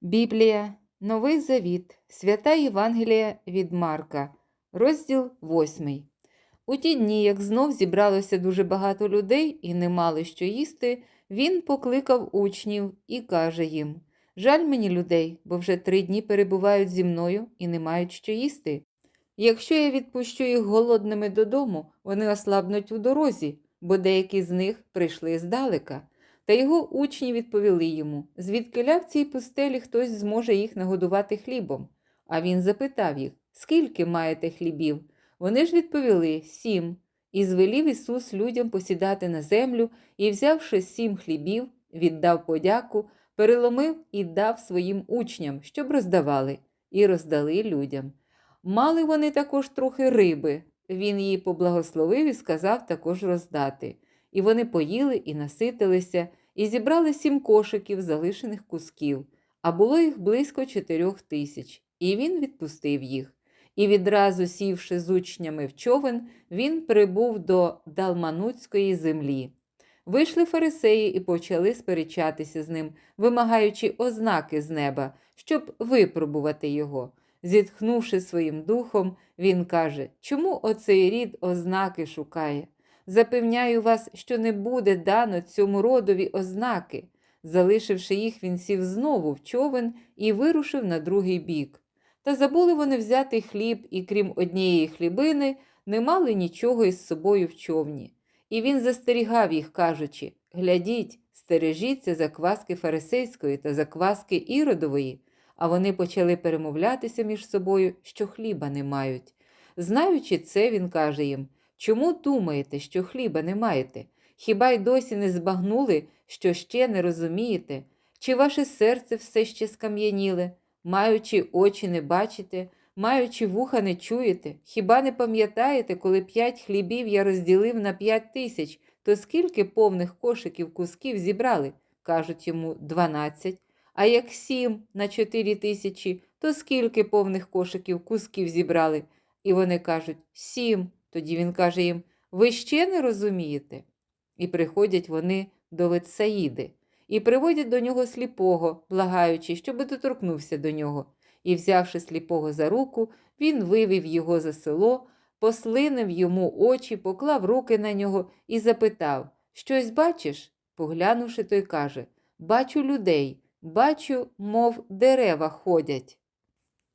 Біблія, Новий Завіт, Свята Євангелія від Марка, розділ 8. У ті дні, як знов зібралося дуже багато людей і не мали що їсти, він покликав учнів і каже їм: Жаль мені людей, бо вже три дні перебувають зі мною і не мають що їсти. Якщо я відпущу їх голодними додому, вони ослабнуть у дорозі, бо деякі з них прийшли здалека. Та його учні відповіли йому, звідкиля в цій пустелі хтось зможе їх нагодувати хлібом. А він запитав їх, скільки маєте хлібів? Вони ж відповіли сім. І звелів Ісус людям посідати на землю і, взявши сім хлібів, віддав подяку, переломив і дав своїм учням, щоб роздавали, і роздали людям. Мали вони також трохи риби. Він її поблагословив і сказав також роздати. І вони поїли і наситилися, і зібрали сім кошиків залишених кусків, а було їх близько чотирьох тисяч, і він відпустив їх. І відразу сівши з учнями в човен, він прибув до Далманутської землі. Вийшли фарисеї і почали сперечатися з ним, вимагаючи ознаки з неба, щоб випробувати його. Зітхнувши своїм духом, він каже: Чому оцей рід ознаки шукає? Запевняю вас, що не буде дано цьому родові ознаки. Залишивши їх, він сів знову в човен і вирушив на другий бік. Та забули вони взяти хліб, і крім однієї хлібини, не мали нічого із собою в човні. І він застерігав їх, кажучи: Глядіть, стережіться закваски фарисейської та закваски іродової. А вони почали перемовлятися між собою, що хліба не мають. Знаючи це, він каже їм: Чому думаєте, що хліба не маєте? Хіба й досі не збагнули, що ще не розумієте? Чи ваше серце все ще скам'яніле? Маючи очі не бачите, маючи вуха не чуєте? Хіба не пам'ятаєте, коли п'ять хлібів я розділив на п'ять тисяч, то скільки повних кошиків кусків зібрали? Кажуть йому дванадцять. А як сім на чотири тисячі, то скільки повних кошиків кусків зібрали? І вони кажуть сім. Тоді він каже їм: Ви ще не розумієте? І приходять вони до Ветсаїди, і приводять до нього сліпого, благаючи, щоби доторкнувся до нього. І, взявши сліпого за руку, він вивів його за село, послинив йому очі, поклав руки на нього і запитав: Щось бачиш? Поглянувши, той каже: Бачу людей, бачу, мов дерева ходять.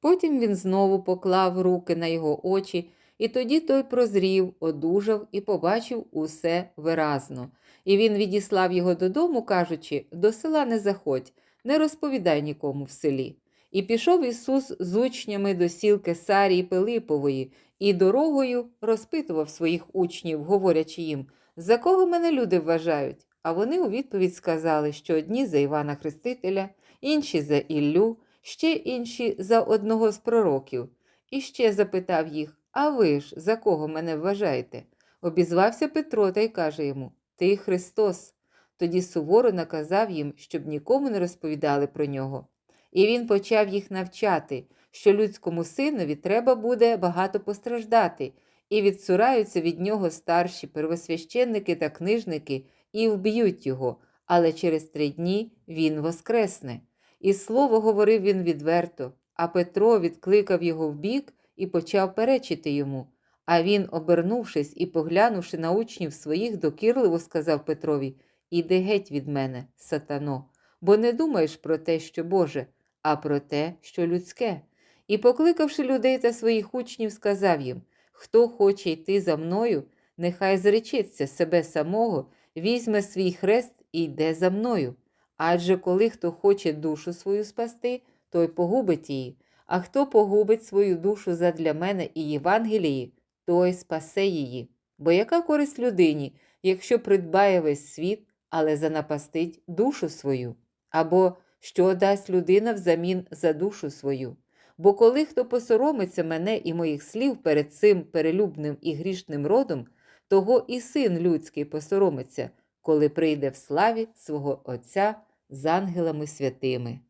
Потім він знову поклав руки на його очі. І тоді той прозрів, одужав і побачив усе виразно. І він відіслав його додому, кажучи: до села не заходь, не розповідай нікому в селі. І пішов Ісус з учнями до сіл Кесарії Пилипової і дорогою розпитував своїх учнів, говорячи їм, за кого мене люди вважають. А вони у відповідь сказали, що одні за Івана Хрестителя, інші за Іллю, ще інші за одного з пророків. І ще запитав їх. А ви ж за кого мене вважаєте? Обізвався Петро та й каже йому Ти Христос. Тоді суворо наказав їм, щоб нікому не розповідали про нього. І він почав їх навчати, що людському синові треба буде багато постраждати, і відсураються від нього старші первосвященники та книжники і вб'ють його, але через три дні він воскресне. І слово говорив він відверто, а Петро відкликав його вбік і почав перечити йому. А він, обернувшись і поглянувши на учнів своїх, докірливо сказав Петрові Іди геть від мене, сатано, бо не думаєш про те, що Боже, а про те, що людське. І, покликавши людей та своїх учнів, сказав їм Хто хоче йти за мною, нехай зречеться себе самого, візьме свій хрест і йде за мною. Адже коли хто хоче душу свою спасти, той погубить її. А хто погубить свою душу задля мене і Євангелії, той спасе її. Бо яка користь людині, якщо придбає весь світ, але занапастить душу свою? Або що дасть людина взамін за душу свою? Бо коли хто посоромиться мене і моїх слів перед цим перелюбним і грішним родом, того і син людський посоромиться, коли прийде в славі свого Отця з ангелами святими.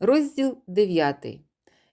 Розділ 9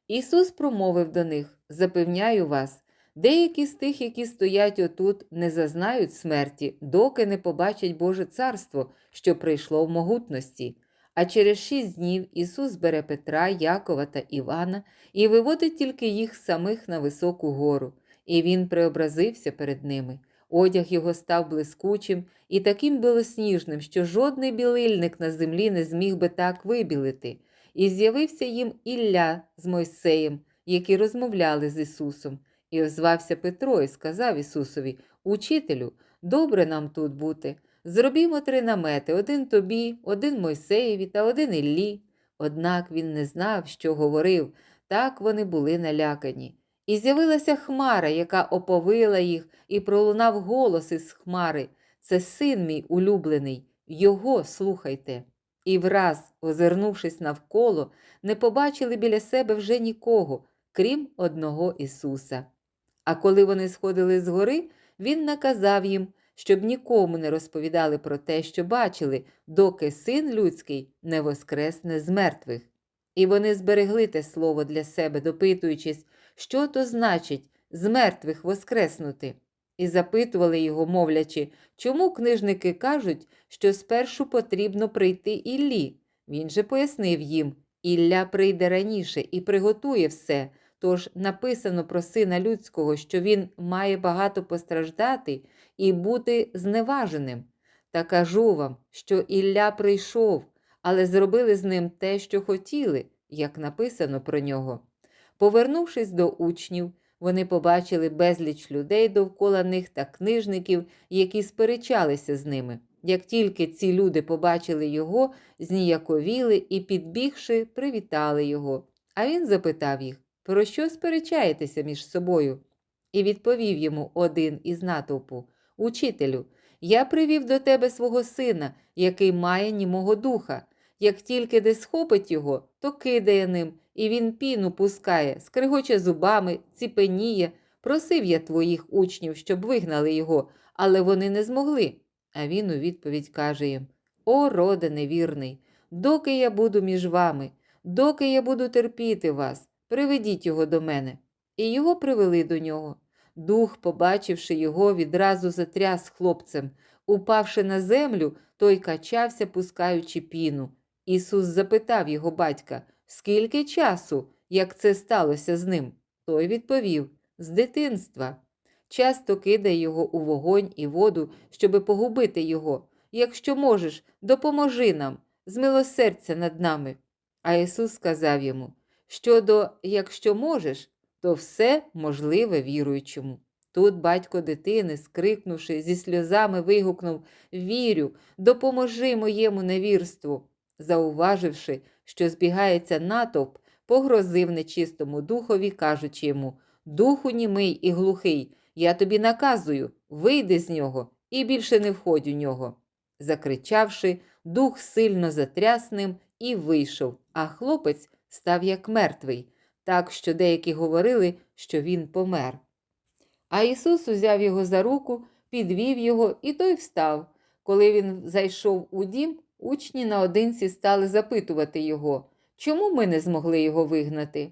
Ісус промовив до них Запевняю вас, деякі з тих, які стоять отут, не зазнають смерті, доки не побачать Боже царство, що прийшло в могутності. А через шість днів Ісус бере Петра, Якова та Івана і виводить тільки їх самих на високу гору, і він преобразився перед ними. Одяг його став блискучим і таким білосніжним, що жодний білильник на землі не зміг би так вибілити. І з'явився їм Ілля з Мойсеєм, які розмовляли з Ісусом. І озвався Петро і сказав Ісусові: Учителю, добре нам тут бути. Зробімо три намети: один тобі, один Мойсеєві та один Іллі. Однак він не знав, що говорив, так вони були налякані. І з'явилася хмара, яка оповила їх, і пролунав голос із хмари. Це син мій улюблений, його слухайте. І враз, озирнувшись навколо, не побачили біля себе вже нікого, крім одного Ісуса. А коли вони сходили з гори, Він наказав їм, щоб нікому не розповідали про те, що бачили, доки син людський не воскресне з мертвих. І вони зберегли те слово для себе, допитуючись, що то значить з мертвих воскреснути, і запитували його, мовлячи, чому книжники кажуть, що спершу потрібно прийти Іллі. Він же пояснив їм Ілля прийде раніше і приготує все. Тож написано про сина людського, що він має багато постраждати і бути зневаженим. Та кажу вам, що Ілля прийшов, але зробили з ним те, що хотіли, як написано про нього. Повернувшись до учнів, вони побачили безліч людей довкола них та книжників, які сперечалися з ними. Як тільки ці люди побачили його, зніяковіли і, підбігши, привітали його. А він запитав їх, про що сперечаєтеся між собою? І відповів йому один із натовпу Учителю, я привів до тебе свого сина, який має німого духа. Як тільки де схопить його, то кидає ним, і він піну пускає, скригоче зубами, ціпеніє. Просив я твоїх учнів, щоб вигнали його, але вони не змогли. А він у відповідь каже їм: О, роде невірний, доки я буду між вами, доки я буду терпіти вас, приведіть його до мене. І його привели до нього. Дух, побачивши його, відразу затряс хлопцем. Упавши на землю, той качався, пускаючи піну. Ісус запитав його батька, скільки часу, як це сталося з ним? Той відповів з дитинства. Часто кидає його у вогонь і воду, щоби погубити його. Якщо можеш, допоможи нам, змилосердься над нами. А Ісус сказав йому: Щодо якщо можеш, то все можливе віруючому. Тут батько дитини, скрикнувши, зі сльозами вигукнув Вірю, допоможи моєму невірству. Зауваживши, що збігається натовп, погрозив нечистому духові, кажучи йому Духу німий і глухий, я тобі наказую, вийди з нього і більше не входь у нього. Закричавши, дух сильно затряс ним і вийшов, а хлопець став як мертвий, так що деякі говорили, що він помер. А Ісус узяв його за руку, підвів його, і той встав. Коли він зайшов у дім, учні наодинці стали запитувати його, чому ми не змогли його вигнати.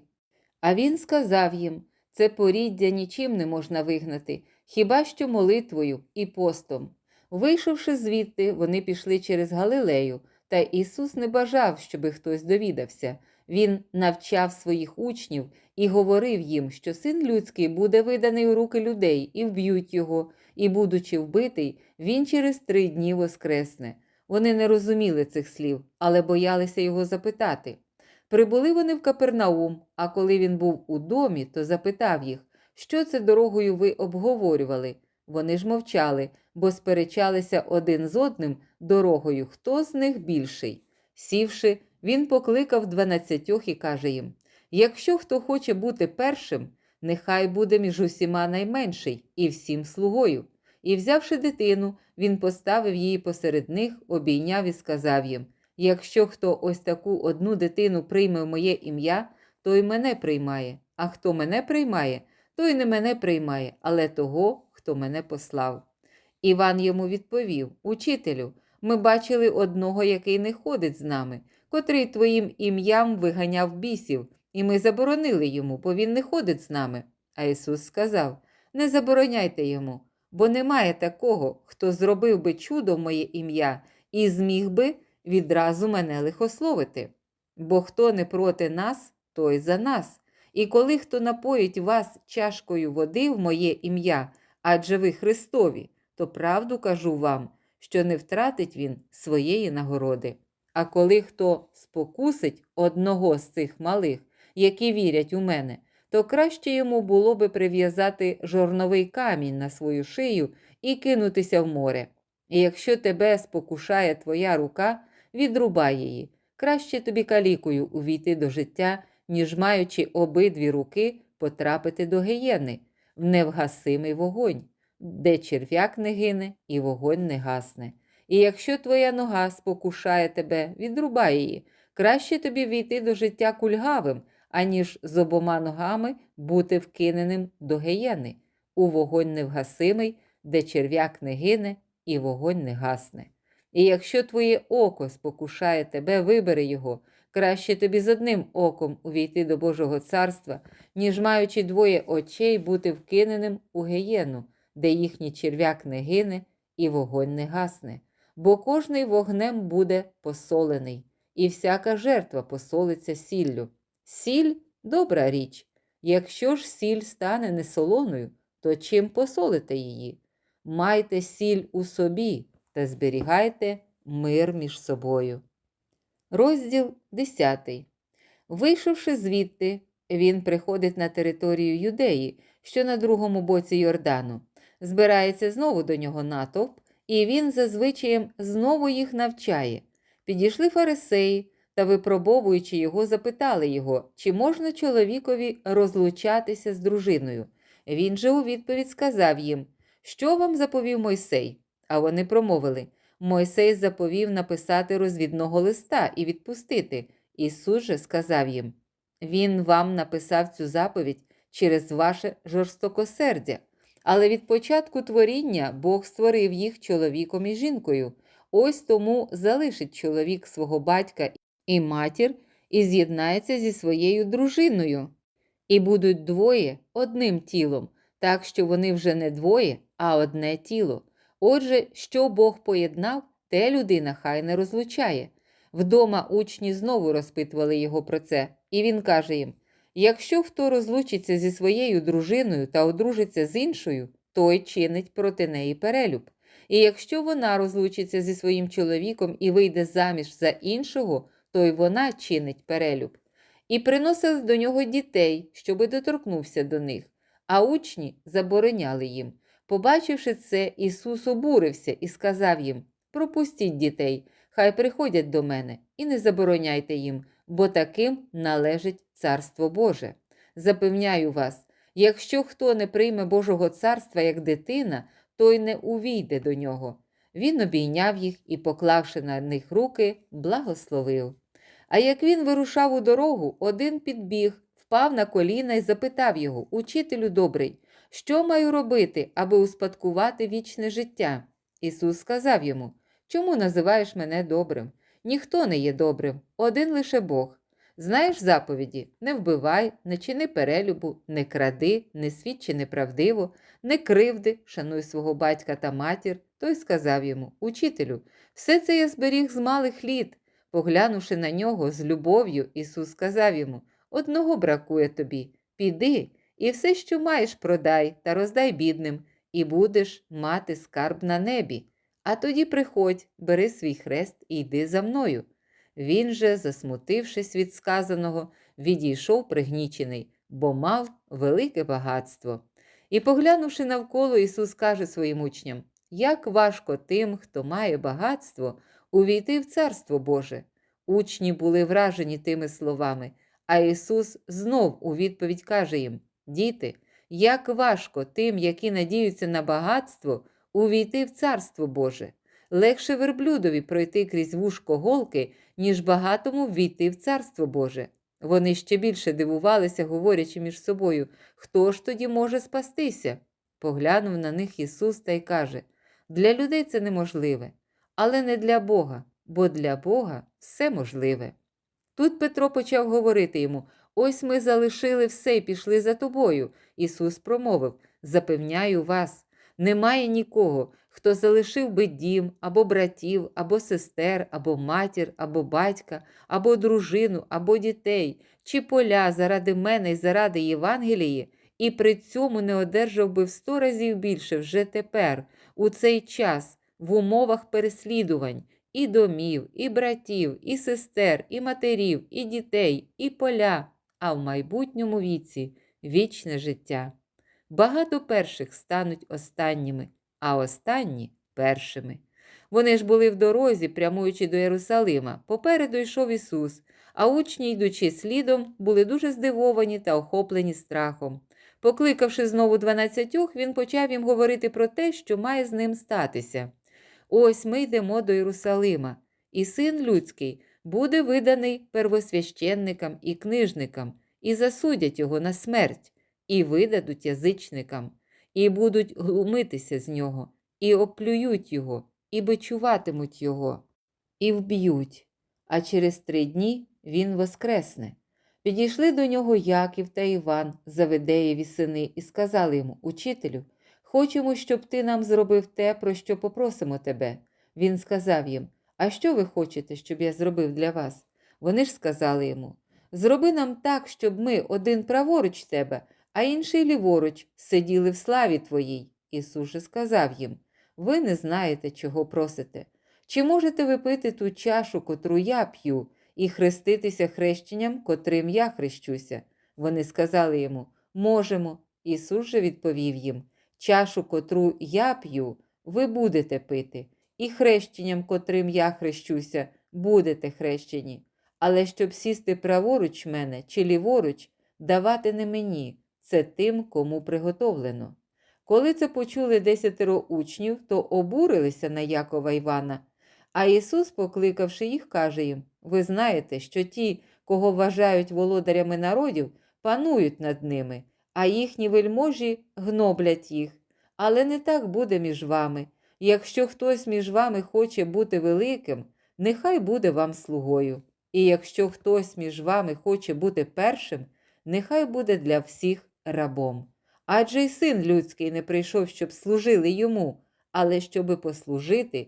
А він сказав їм це поріддя нічим не можна вигнати, хіба що молитвою і постом. Вийшовши звідти, вони пішли через Галилею, та Ісус не бажав, щоби хтось довідався. Він навчав своїх учнів і говорив їм, що син людський буде виданий у руки людей, і вб'ють його, і, будучи вбитий, він через три дні воскресне. Вони не розуміли цих слів, але боялися його запитати. Прибули вони в Капернаум, а коли він був у домі, то запитав їх, що це дорогою ви обговорювали. Вони ж мовчали, бо сперечалися один з одним дорогою, хто з них більший. Сівши, він покликав дванадцятьох і каже їм: Якщо хто хоче бути першим, нехай буде між усіма найменший і всім слугою. І, взявши дитину, він поставив її посеред них, обійняв і сказав їм: Якщо хто ось таку одну дитину прийме в моє ім'я, той мене приймає, а хто мене приймає, той не мене приймає, але того, хто мене послав. Іван йому відповів: Учителю, ми бачили одного, який не ходить з нами, котрий твоїм ім'ям виганяв бісів, і ми заборонили йому, бо він не ходить з нами. А Ісус сказав: Не забороняйте йому, бо немає такого, хто зробив би чудо моє ім'я і зміг би відразу мене лихословити. Бо хто не проти нас, той за нас. І коли хто напоїть вас чашкою води в моє ім'я, адже ви Христові, то правду кажу вам, що не втратить він своєї нагороди. А коли хто спокусить одного з цих малих, які вірять у мене, то краще йому було би прив'язати жорновий камінь на свою шию і кинутися в море. І якщо тебе спокушає твоя рука, відрубай її. Краще тобі калікою увійти до життя, ніж маючи обидві руки потрапити до гієни, в невгасимий вогонь, де черв'як не гине і вогонь не гасне. І якщо твоя нога спокушає тебе, відрубай її. Краще тобі війти до життя кульгавим, аніж з обома ногами бути вкиненим до гієни, у вогонь невгасимий, де черв'як не гине і вогонь не гасне. І якщо твоє око спокушає тебе, вибери його, краще тобі з одним оком увійти до Божого царства, ніж маючи двоє очей бути вкиненим у гієну, де їхній черв'як не гине і вогонь не гасне. Бо кожний вогнем буде посолений, і всяка жертва посолиться сіллю. Сіль добра річ. Якщо ж сіль стане несолоною, то чим посолите її? Майте сіль у собі та зберігайте мир між собою. Розділ 10. Вийшовши звідти, він приходить на територію Юдеї, що на другому боці Йордану. Збирається знову до нього натовп, і він зазвичаєм знову їх навчає. Підійшли фарисеї та, випробовуючи його, запитали його, чи можна чоловікові розлучатися з дружиною. Він же у відповідь сказав їм, що вам заповів Мойсей? А вони промовили Мойсей заповів написати розвідного листа і відпустити. Ісус же сказав їм Він вам написав цю заповідь через ваше жорстокосердя. Але від початку творіння Бог створив їх чоловіком і жінкою. Ось тому залишить чоловік свого батька і матір і з'єднається зі своєю дружиною. І будуть двоє одним тілом, так що вони вже не двоє, а одне тіло. Отже, що Бог поєднав, те людина хай не розлучає. Вдома учні знову розпитували його про це, і він каже їм: якщо хто розлучиться зі своєю дружиною та одружиться з іншою, той чинить проти неї перелюб. І якщо вона розлучиться зі своїм чоловіком і вийде заміж за іншого, то й вона чинить перелюб. І приносили до нього дітей, щоби доторкнувся до них, а учні забороняли їм. Побачивши це, Ісус обурився і сказав їм: Пропустіть дітей, хай приходять до мене, і не забороняйте їм, бо таким належить Царство Боже. Запевняю вас, якщо хто не прийме Божого царства як дитина, той не увійде до нього. Він обійняв їх і, поклавши на них руки, благословив. А як він вирушав у дорогу, один підбіг, впав на коліна і запитав його Учителю добрий, що маю робити, аби успадкувати вічне життя? Ісус сказав йому Чому називаєш мене добрим? Ніхто не є добрим, один лише Бог. Знаєш заповіді не вбивай, не чини перелюбу, не кради, не свідчи неправдиво, не кривди, шануй свого батька та матір. Той сказав йому Учителю, все це я зберіг з малих літ. Поглянувши на нього з любов'ю, Ісус сказав йому Одного бракує тобі, піди і все, що маєш, продай та роздай бідним, і будеш мати скарб на небі. А тоді приходь, бери свій хрест і йди за мною. Він же, засмутившись від сказаного, відійшов пригнічений, бо мав велике багатство. І, поглянувши навколо, Ісус каже своїм учням: Як важко тим, хто має багатство, увійти в Царство Боже. Учні були вражені тими словами, а Ісус знов у відповідь каже їм: Діти, як важко тим, які надіються на багатство, увійти в Царство Боже. Легше верблюдові пройти крізь вушко голки, ніж багатому ввійти в Царство Боже. Вони ще більше дивувалися, говорячи між собою, хто ж тоді може спастися? Поглянув на них Ісус та й каже: Для людей це неможливе, але не для Бога, бо для Бога все можливе. Тут Петро почав говорити йому: Ось ми залишили все і пішли за тобою. Ісус промовив: Запевняю вас, немає нікого, хто залишив би дім, або братів, або сестер, або матір, або батька, або дружину, або дітей, чи поля заради мене і заради Євангелії, і при цьому не одержав би в сто разів більше вже тепер, у цей час, в умовах переслідувань, і домів, і братів, і сестер, і матерів, і дітей, і поля, а в майбутньому віці вічне життя. Багато перших стануть останніми, а останні першими. Вони ж були в дорозі, прямуючи до Єрусалима. Попереду йшов Ісус, а учні, йдучи слідом, були дуже здивовані та охоплені страхом. Покликавши знову дванадцятьох, він почав їм говорити про те, що має з ним статися. Ось ми йдемо до Єрусалима, і син людський буде виданий первосвященникам і книжникам, і засудять його на смерть, і видадуть язичникам, і будуть глумитися з нього, і оплюють його, і бичуватимуть його, і вб'ють. А через три дні він воскресне. Підійшли до нього Яків та Іван, Заведеєві сини, і сказали йому Учителю, хочемо, щоб ти нам зробив те, про що попросимо тебе. Він сказав їм: А що ви хочете, щоб я зробив для вас? Вони ж сказали йому: Зроби нам так, щоб ми один праворуч тебе, а інший ліворуч сиділи в славі твоїй. Ісус же сказав їм: Ви не знаєте, чого просите. Чи можете ви пити ту чашу, котру я п'ю, і хреститися хрещенням, котрим я хрещуся? Вони сказали йому: Можемо. Ісус же відповів їм: Чашу, котру я п'ю, ви будете пити, і хрещенням, котрим я хрещуся, будете хрещені. Але щоб сісти праворуч мене чи ліворуч, давати не мені, це тим, кому приготовлено. Коли це почули десятеро учнів, то обурилися на Якова Івана. А Ісус, покликавши їх, каже їм: Ви знаєте, що ті, кого вважають володарями народів, панують над ними, а їхні вельможі гноблять їх. Але не так буде між вами. Якщо хтось між вами хоче бути великим, нехай буде вам слугою. І якщо хтось між вами хоче бути першим, нехай буде для всіх рабом. Адже й син людський не прийшов, щоб служили йому, але щоби послужити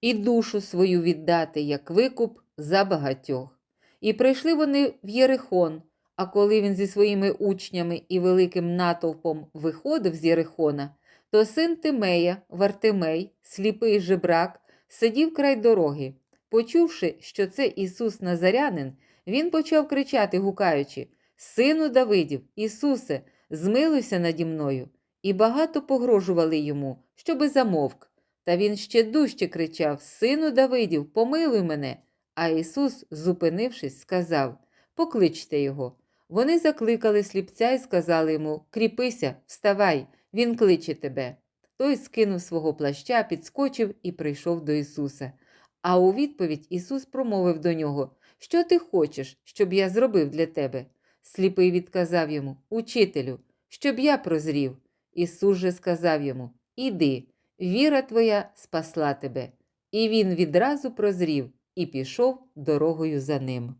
і душу свою віддати як викуп за багатьох. І прийшли вони в Єрихон, а коли він зі своїми учнями і великим натовпом виходив з Єрихона, то син Тимея, Вартимей, сліпий жебрак, сидів край дороги. Почувши, що це Ісус Назарянин, він почав кричати, гукаючи Сину Давидів, Ісусе, змилуйся наді мною. І багато погрожували йому, щоби замовк. Та він ще дужче кричав Сину Давидів, помилуй мене. А Ісус, зупинившись, сказав Покличте його. Вони закликали сліпця і сказали йому Кріпися, вставай, він кличе тебе. Той скинув свого плаща, підскочив і прийшов до Ісуса. А у відповідь Ісус промовив до нього Що ти хочеш, щоб я зробив для тебе? Сліпий відказав йому Учителю, щоб я прозрів. Ісус же сказав йому Іди, віра твоя спасла тебе. І він відразу прозрів і пішов дорогою за ним.